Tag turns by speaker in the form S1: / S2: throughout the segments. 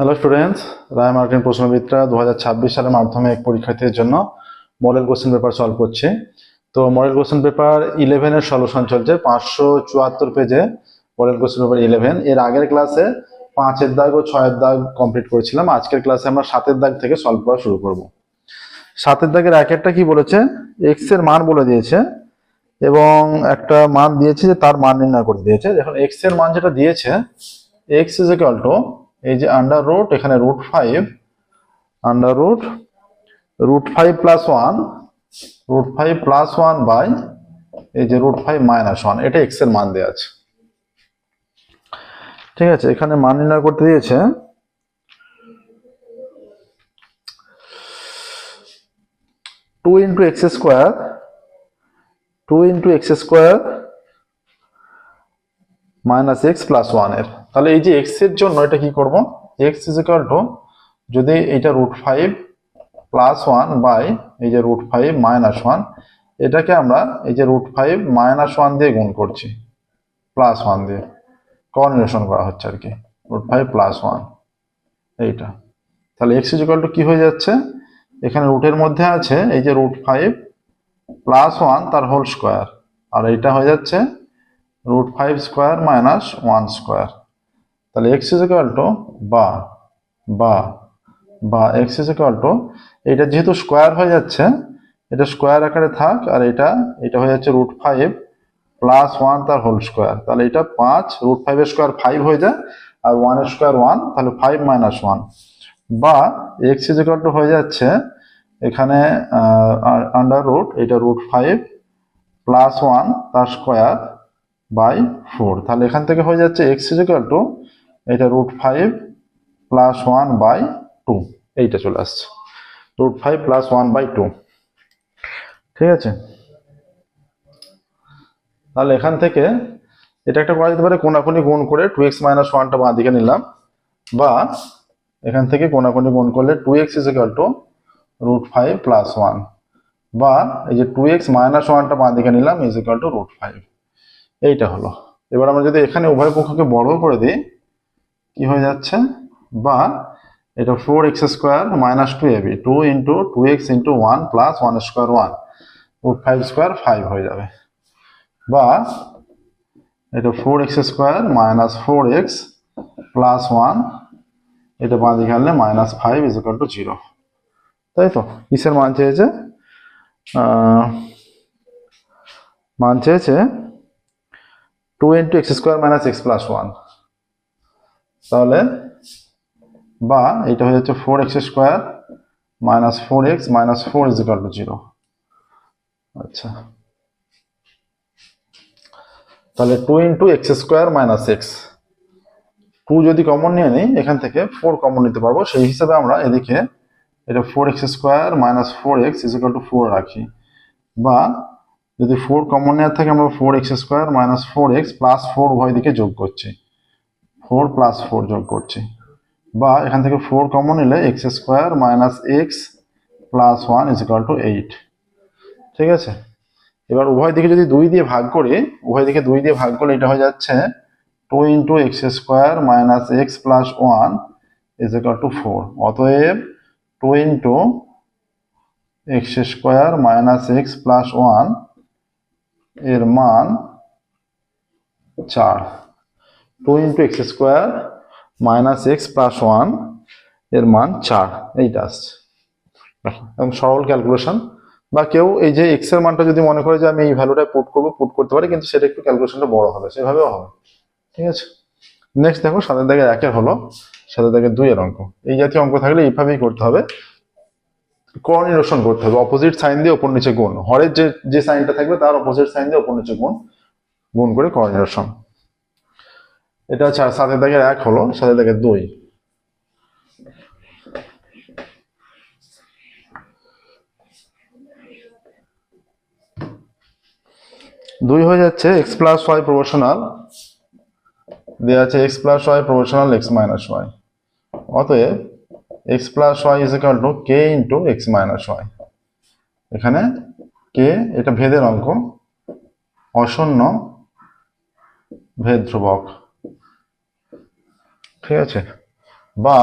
S1: Hello students Ray Martin প্রশ্নবিদ্যা দু হাজার সালের মাধ্যমিক পরীক্ষার্থীদের জন্য মডেল কোশ্চেন পেপার সলভ করছি। তো মডেল কোশ্চেন পেপার ইলেভেনের সলিউশন চলছে। পাঁচশো চুয়াত্তর পেজে মডেল কোশ্চেন পেপার ইলেভেন এর আগের ক্লাসে পাঁচের দাগ ও ছয়ের দাগ কমপ্লিট করেছিলাম। আজকের ক্লাসে আমরা সাতের দাগ থেকে সলভ করা শুরু করব। সাতের দাগের এক একটা কি বলেছে? এক্সের মান বলে দিয়েছে এবং একটা মান দিয়েছে যে তার মান নির্ণয় করে দিয়েছে। এখন এক্সের মান যেটা দিয়েছে এক্স ইজ ইকুয়াল টু এই যে আন্ডার রুট এখানে root five under root root five plus one root five plus one by এই যে রুট ফাইভ মাইনাস ওয়ান এটা এক্সের মান দেওয়া আছে। ঠিক আছে, এখানে মান নির্ণয় করতে দিয়েছে। Two into x square two into x square minus x plus ওয়ানের। তাহলে এই যে এক্সের জন্য এটা কি করব? এক্স ইজ ইকাল টু যদি এটা root five plus one by এই যে রুট ফাইভ মাইনাস ওয়ান এটাকে আমরা এই যে রুট ফাইভ মাইনাস ওয়ান দিয়ে গুণ করছি প্লাস ওয়ান দিয়ে। কর্নিলেশন করা হচ্ছে আর কি রুট ফাইভ প্লাস ওয়ান এইটা। তাহলে এক্স ইজ ইকাল টু কি হয়ে যাচ্ছে? এখানে রুটের মধ্যে আছে এই যে রুট ফাইভ প্লাস ওয়ান তার হোল স্কোয়ার আর এইটা হয়ে যাচ্ছে root five square minus one square তাহলে এক্স ইজ ইকাল টু বা বা বা এক্স ইজ ইকাল টু এটা যেহেতু স্কোয়ার হয়ে যাচ্ছে, এটা স্কোয়ার আকারে থাক আর এটা এটা হয়ে যাচ্ছে রুট ফাইভ প্লাস ওয়ান তার হোল স্কোয়ার তাহলে এটা পাঁচ রুট ফাইভের স্কোয়ার ফাইভ হয়ে যায় আর ওয়ানের স্কোয়ার ওয়ান তাহলে ফাইভ মাইনাস ওয়ান বা এক্স ইজ ইকাল টু হয়ে যাচ্ছে এখানে আন্ডার রুট এটা রুট ফাইভ প্লাস ওয়ান তার স্কোয়ার বাই ফোর তাহলে এখান থেকে হয়ে যাচ্ছে এক্স ইজিক্যাল টু এটা root five plus one by two এইটা চলে আসছে। Root five plus one by two ঠিক আছে? তাহলে এখান থেকে এটা একটা করা যেতে পারে কোনাকুনি গুণ করে টু এক্স মাইনাস ওয়ানটা বাঁ দিকে নিলাম। বা এখান থেকে কোনাকুনি গুণ করলে two x is equal to root five plus one বা এই যে টু এক্স মাইনাস ওয়ানটা বাঁ দিকে নিলাম ইজিক্যাল টু রুট ফাইভ এইটা হলো। এবার আমরা যদি এখানে উভয় পক্ষকে বড় করে দিই কি হয়ে যাচ্ছে? বা এটা four x square minus two a b two into two x into one plus one square one root five square five হয়ে যাবে। বা এটা four x square minus four x plus one এটা বাঁ দিকে minus five is equal to zero তাই তো? কিসের মান চেয়েছে? মান চেয়েছে two into x square minus x plus one তাহলে বা এটা হয়ে যাচ্ছে four x square minus four x minus four is equal to zero আচ্ছা। তাহলে two into x square minus x two যদি কমন নিয়ে নিই, এখান থেকে ফোর কমন নিতে পারব। সেই হিসাবে আমরা এদিকে এটা four x square minus four x is equal to four রাখি। বা যদি ফোর কমন নেওয়ার থাকে, আমরা four x square minus four x plus four উভয় দিকে যোগ করছি। ফোর প্লাস ফোর যোগ করছি। বা এখান থেকে ফোর কমন নিলে x square minus x plus one is equal to eight. ঠিক আছে? এবার উভয় দিকে যদি দুই দিয়ে ভাগ করি, উভয় দিকে দুই দিয়ে ভাগ করলে এটা হয়ে যাচ্ছে two into x square minus x plus one is equal to four. অতএব two into x square minus x plus ওয়ানের মান চার। Two into x square minus x plus ওয়ানের মান চার, এইটা আসছে। একদম সরল ক্যালকুলেশন বা কেউ এই যে এক্সের মানটা যদি মনে করে যে আমি এই ভ্যালুটা পুট করব পুট করতে পারি, কিন্তু সেটা একটু ক্যালকুলেশনটা বড় হবে, সেভাবেও হবে। ঠিক আছে? নেক্সট দেখো সাতের দাগের একের হলো সাতের দাগের দুইয়ের অঙ্ক। এই জাতীয় অঙ্ক থাকলে এইভাবেই করতে হবে। কোঅর্ডিনেশন করতে হবে অপোজিট সাইন দিয়ে ওপর নিচে গুণ। হরের যে যে সাইনটা থাকবে, তার অপোজিট সাইন দিয়ে ওপর নিচে গুণ গুণ করে কোঅর্ডিনেশন এটা হচ্ছে আর সাতের দাগের এক হলো সাতের দাগের দুই। দুই হয়ে যাচ্ছে এক্স প্লাস ওয়াই প্রপোর্শনাল দেওয়া আছে x plus y proportional x minus y অতএব x plus y is equal to k into x minus y এখানে কে এটা ভেদের অঙ্ক। অশূন্য ভেদ ধ্রুবক ঠিক আছে বা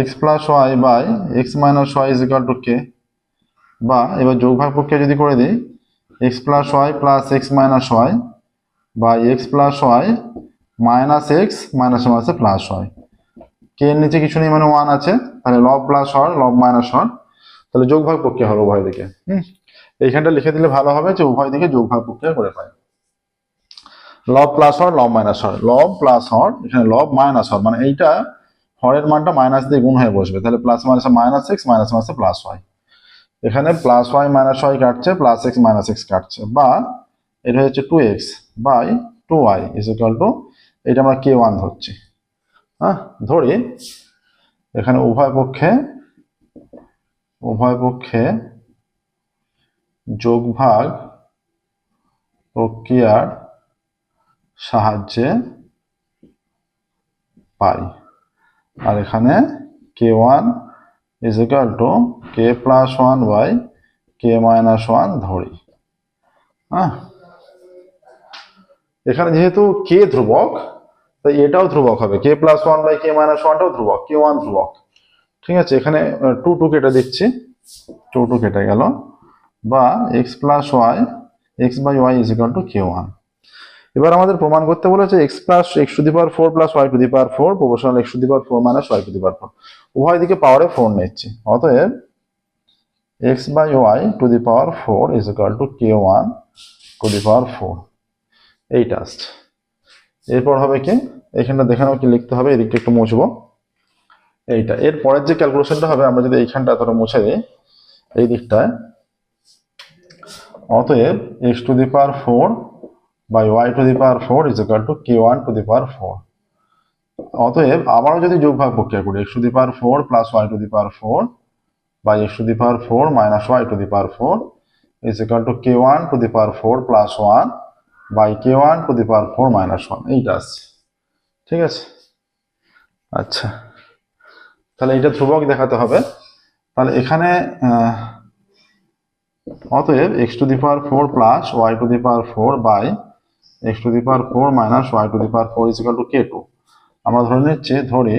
S1: x plus y by x minus y is equal to k বা এবার যোগ ভাগ প্রক্রিয়া যদি করে দিই x plus y plus x minus y বা x plus y minus x minus one আছে প্লাস ওয়াই কে এর নিচে কিছু নেই মানে ওয়ান আছে তাহলে লব প্লাস হর লব মাইনাস হর তাহলে যোগ ভাগ প্রক্রিয়া হবে উভয় দিকে। হুম। এইখানটা লিখে দিলে ভালো হবে যে উভয় দিকে যোগ ভাগ প্রক্রিয়া করে পাই। লব প্লাস হর লব মাইনাস হর লব প্লাস হর এখানে লব মাইনাস হর মানে এইটা হরের মানটা মাইনাস দিয়ে গুণ হয়ে বসবে। তাহলে plus minus minus x minus মাইনাসে প্লাস ওয়াই এখানে প্লাস ওয়াই মাইনাস ওয়াই কাটছে প্লাস এক্স মাইনাস এক্স কাটছে। বা এটা হচ্ছে two x by two y is equal to এটা আমরা কে ওয়ান ধরছি। হ্যাঁ ধরি, এখানে উভয় পক্ষে উভয় পক্ষে যোগভাগ প্রক্রিয়ার সাহায্যে পাই আর এখানে k one is equal to k plus one by k minus one ধরি। হ্যাঁ এখানে যেহেতু কে ধ্রুবক, তাই এটাও ধ্রুবক হবে। K plus one by k minus ওয়ানটাও ধ্রুবক কে ওয়ান ধ্রুবক। ঠিক আছে, এখানে টু টু কেটে দিচ্ছি। টু টু কেটে গেল। বা x plus y x by y is equal to k one এবার আমাদের প্রমাণ করতে বলেছে x plus x to the power four plus y to the power four proportional x to the power four minus y to the power four উভয় দিকে পাওয়ারে four নিচ্ছি। অতএব x by y to the power four is equal to k one to the power four এইটা আসছে এরপর হবে কি? এখানটা দেখে নাও কি লিখতে হবে, এদিকটা একটু মুছবো। এইটা। এর পরের যে ক্যালকুলেশনটা হবে, আমরা যদি এইখানটা এতটা মুছে দিই, এই দিকটায়। অতএব x to the power four by y to the power four is equal to k one to the power four অতএব আবারও যদি যোগভাগ প্রক্রিয়া করি x to the power four plus y to the power four by x to the power four minus y to the power four is equal to k one to the power four plus one by k one to the power four minus one এইটা আসছে ঠিক আছে আচ্ছা তাহলে এটা ধ্রুবক দেখাতে হবে তাহলে এখানে অতএব x to the power four plus y to the power four by x to the power four minus y to the power four is equal to k two আমরা ধরে নিচ্ছি, ধরে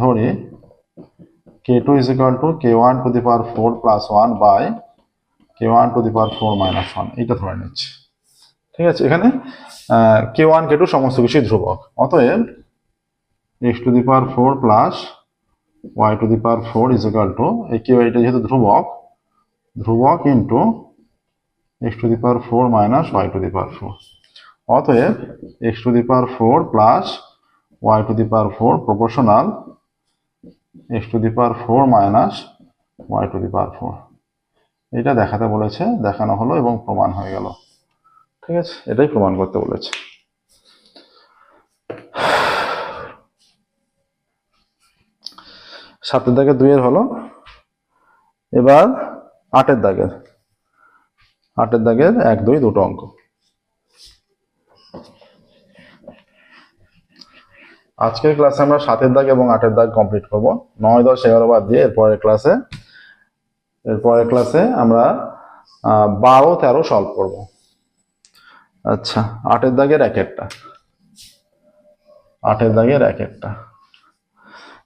S1: ধরে k two is equal to k one to the power four plus one by k one to the power four minus one এইটা ধরে নিচ্ছি। ঠিক আছে? এখানে কে ওয়ান কে টু সমস্ত কিছুই ধ্রুবক। অতএব x to the power four plus y to the power four is equal to এই কে এটা যেহেতু ধ্রুবক ধ্রুবক into x to the power four minus y to the power four অতএব x to the power four plus y to the power four proportional x to the power four minus y to the power four এটা দেখাতে বলেছে, দেখানো হলো এবং প্রমাণ হয়ে গেল। ঠিক আছে? এটাই প্রমাণ করতে বলেছে। সাতের দাগের দুইয়ের হলো। এবার আটের দাগের। আটের দাগের এক, দুই, দুটো অঙ্ক। আজকের ক্লাসে আমরা সাতের দাগ এবং আটের দাগ কমপ্লিট করব। নয়, দশ, এগারো বাদ দিয়ে এরপরের ক্লাসে এরপরের ক্লাসে আমরা বারো, তেরো সলভ করব। আচ্ছা আটের দাগের এক একটা। আটের দাগের এক একটা।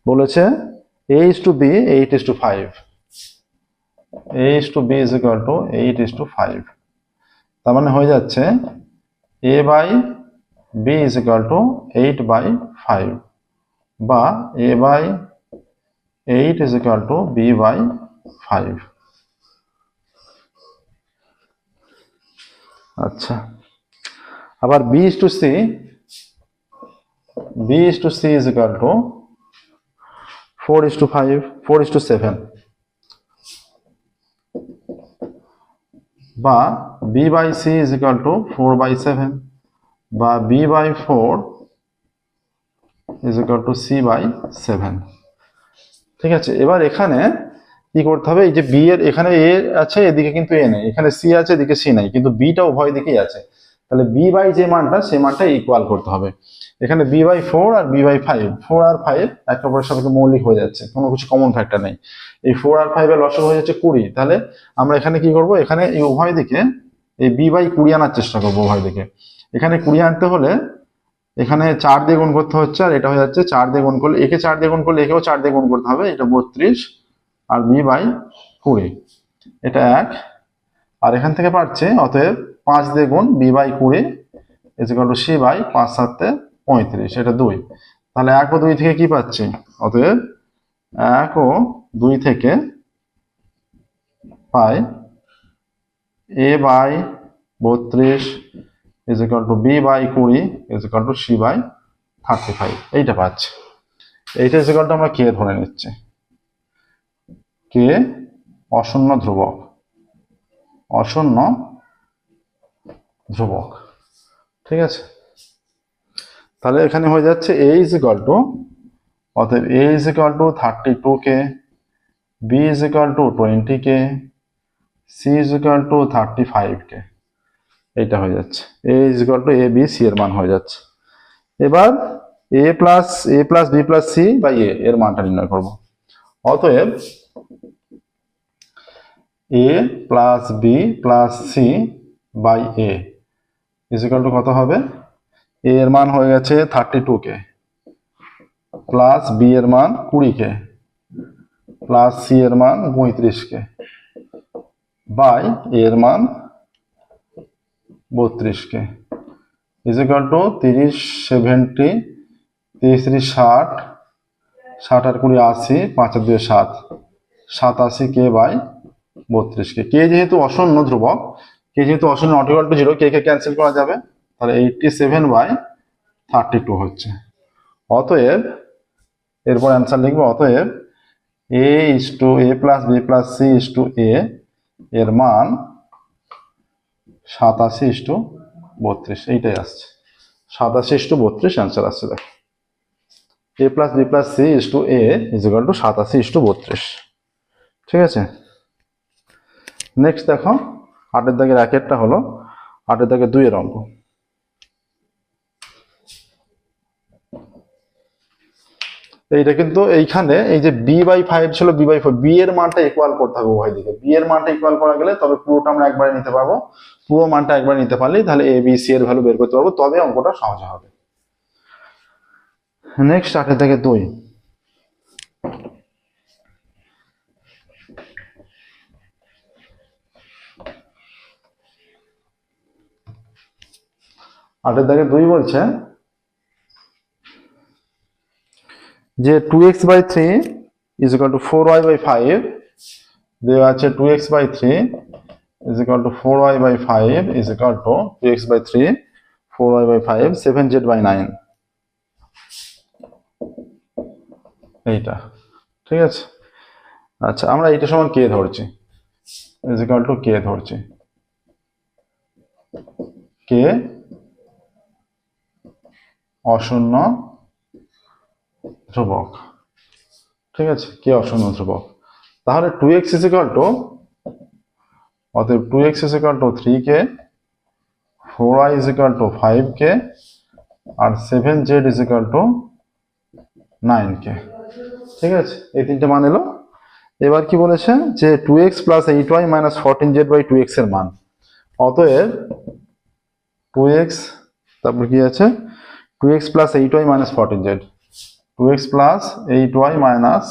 S1: বলেছে a is to b 8 is to 5 a is to b is to 8 is to 5 তার মানে হয়ে যাচ্ছে a by b is equal to 8 by 5 বা a by 8 is equal to b by 5 আচ্ছা আবার b is to c b is to c is equal to 4 is to 5, 4 is to 7 বা b by c is equal to four by seven বা b by four is equal to c by seven ঠিক আছে? এবার এখানে কি করতে হবে? এই যে বি এর এখানে এ আছে, এদিকে কিন্তু এ নেই। এখানে সি আছে, এদিকে সি নাই। কিন্তু বিটা উভয় দিকেই আছে। তাহলে বি বাই যে মানটা, সেই মানটা ইকুয়াল করতে হবে। এখানে বি বাই ফোর আর বি বাই ফাইভ ফোর আর ফাইভ একে অপরের সাথে মৌলিক হয়ে যাচ্ছে, কোনো কিছু কমন ফ্যাক্টর নেই। এই ফোর আর ফাইভের লসক হয়ে যাচ্ছে কুড়ি। তাহলে আমরা এখানে কি করব? এখানে এই উভয় দিকে এই বি বাই কুড়ি আনার চেষ্টা করব উভয় দিকে। এখানে কুড়ি আনতে হলে এখানে চার দিয়ে গুণ করতে হচ্ছে, আর এটা হয়ে যাচ্ছে চার দিয়ে গুণ করলে, একে চার দিয়ে গুণ করলে একেও চার দিয়ে গুণ করতে হবে, এটা বত্রিশ, আর বি বাই কুড়ি। এটা এক। আর এখান থেকে পাচ্ছে অতএব পাঁচ দিয়ে গুণ বি বাই কুড়ি is equal to c by পাঁচ সাতে পঁয়ত্রিশ, এটা দুই। তাহলে এক ও দুই থেকে কি পাচ্ছি? অতএব এক ও দুই থেকে পাই এ বাই বত্রিশ is equal to b by কুড়ি is equal to c by thirty five এইটা পাচ্ছি। এইটা ইজ ইকাল আমরা কে ধরে নিচ্ছি? কে? অশূন্য ধ্রুবক। অশূন্য ধ্রুবক। ঠিক আছে? তাহলে এখানে হয়ে যাচ্ছে এ ইজ ইকাল টু অতএব a is equal to thirty two k b is equal to twenty k c is equal to thirty five k এইটা হয়ে যাচ্ছে। A is equal to a b c এর মান হয়ে যাচ্ছে। এবার a plus a plus b plus c by a এর মানটা নির্ণয় করব। অতএব a plus b plus c by a is equal to কত হবে? এ এর মান হয়ে গেছে thirty two k plus b এর মান কুড়ি কে প্লাস সি এর মান পঁয়ত্রিশ কে বাই এর মান বত্রিশ কে ইজিক্যাল টু তিরিশ সেভেন্টি তিরিশ তিরিশ ষাট ষাট আর কুড়ি আশি, পাঁচ আর দুই সাত, সাতাশি কে বাই বত্রিশ কে কে যেহেতু অশূন্য ধ্রুবক কে যেহেতু অশূন্য not equal to zero k k cancel করা যাবে? তাহলে eighty seven by thirty two হচ্ছে। অতএব, এরপর অ্যান্সার লিখব, অতএব a is to a plus b plus c is to a এর মান সাতাশি ইস টু বত্রিশ, এইটাই আসছে। সাতাশি ইস টু বত্রিশ অ্যান্সার আসছে দেখ। A plus b plus c is to a is equal to সাতাশি ইস টু বত্রিশ। ঠিক আছে? নেক্সট দেখো। আটের দাগের একেরটা হলো আটের দাগের দুইয়ের অঙ্ক। এইটা কিন্তু এইখানে এই যে বি বাই ফাইভ ছিল বি বাই ফাইভ বি এর মানটা ইকুয়াল করতে হবে উভয় দিকে। বি এর মানটা ইকুয়াল করা গেলে তবে পুরোটা আমরা একবারে নিতে পারব। পুরো মানটা একবার নিতে পারলেই তাহলে এ বি সি এর ভ্যালু বের করতে পারব, তবে অঙ্কটা সহজ হবে। নেক্সট আটের থেকে দুই। আটের দাগে দুই বলছে যে two x by three is equal to four y by five দেওয়া আছে two x by three is equal to four y by five is equal to two x by three four y by five seven z by nine এইটা, ঠিক আছে? আচ্ছা আমরা এইটা সমান কে ধরছি? ইজ ইকাল টু কে ধরছি? কে? অশূন্য ধ্রুবক। ঠিক আছে? কে অশূন্য ধ্রুবক? তাহলে two x is equal to অতএব two x is equal to three k four y is equal to five k R seven z is equal to nine k ঠিক আছে? এই তিনটে মান এলো। এবার কি বলেছে? যে two x plus eight y minus fourteen z by two এক্সের মান। অতএব টু এক্স তারপর কি আছে? Two x plus eight y minus fourteen z two x plus eight y minus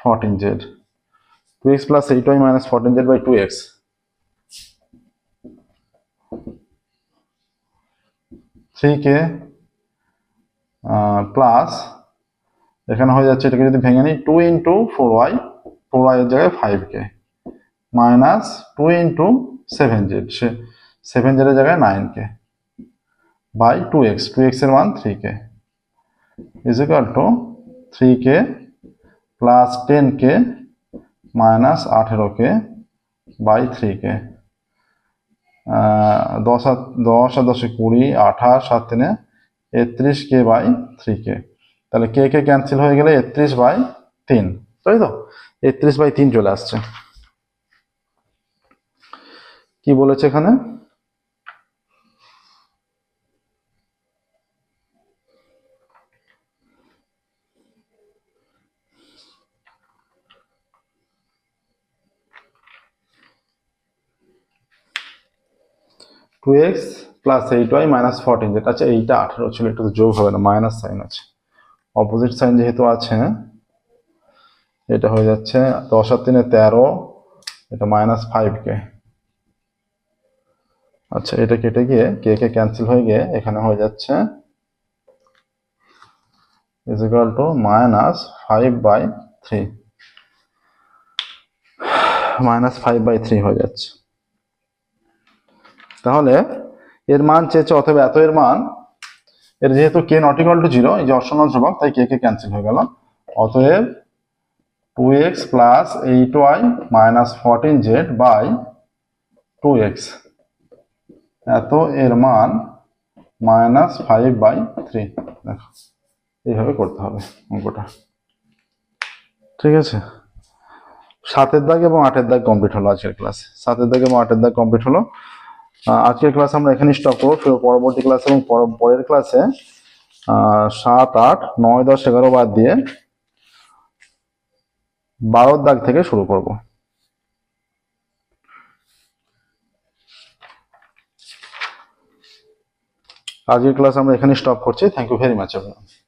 S1: fourteen z two x plus eight y minus fourteen z by two x three K plus এখানে হয়ে যাচ্ছে এটাকে যদি ভেঙে নিই two into four y four y এর জায়গায় five কে minus two into seven z সে seven জেডের জায়গায় nine K by two x two এক্সের মান three K is equal two three K plus ten K minus আঠেরো কে বাই থ্রি কে দশ আর দশ আর দশে কুড়ি, আঠাশ, সাত তিনে একত্রিশ কে বাই থ্রি কে তাহলে কে কে ক্যান্সেল হয়ে গেলে একত্রিশ বাই তিন, তাই তো? একত্রিশ বাই তিন চলে আসছে। কি বলেছে এখানে? Two x plus eight y minus fourteen যেটা আছে এইটা আঠেরো ছিল এটা তো যোগ হবে না মাইনাস সাইন আছে। অপোজিট সাইন যেহেতু আছে, এটা হয়ে যাচ্ছে দশ আর তিনে তেরো, এটা মাইনাস ফাইভ কে। আচ্ছা এটা কেটে গিয়ে, কে কে ক্যান্সেল হয়ে গিয়ে এখানে হয়ে যাচ্ছে equal to minus five by three minus five by three হয়ে যাচ্ছে। তাহলে এর মান চেয়েছে অথবা এত এর মান, এর যেহেতু কে নট ইকুয়াল টু জিরো এই যে অসমান ধ্রুবক, তাই কে কে ক্যান্সেল হয়ে গেল। অতএব two x plus eight y minus fourteen z by two x এত এর মান মাইনাস ফাইভ বাই থ্রি দেখো, এইভাবে করতে হবে অঙ্কটা। ঠিক আছে? সাতের দাগ এবং আটের দাগ কমপ্লিট হলো আজকের ক্লাসে সাতের দাগ এবং আটের দাগ কমপ্লিট হলো। আজকের ক্লাস আমরা এখানে স্টপ করব। পরবর্তী ক্লাস এবং পর- পরের ক্লাসে সাত, আট, নয়, দশ, এগারো বাদ দিয়ে বারোর দাগ থেকে শুরু করব। আজকের ক্লাস আমরা এখানে স্টপ করছি। থ্যাংক ইউ ভেরি মাচ আপনার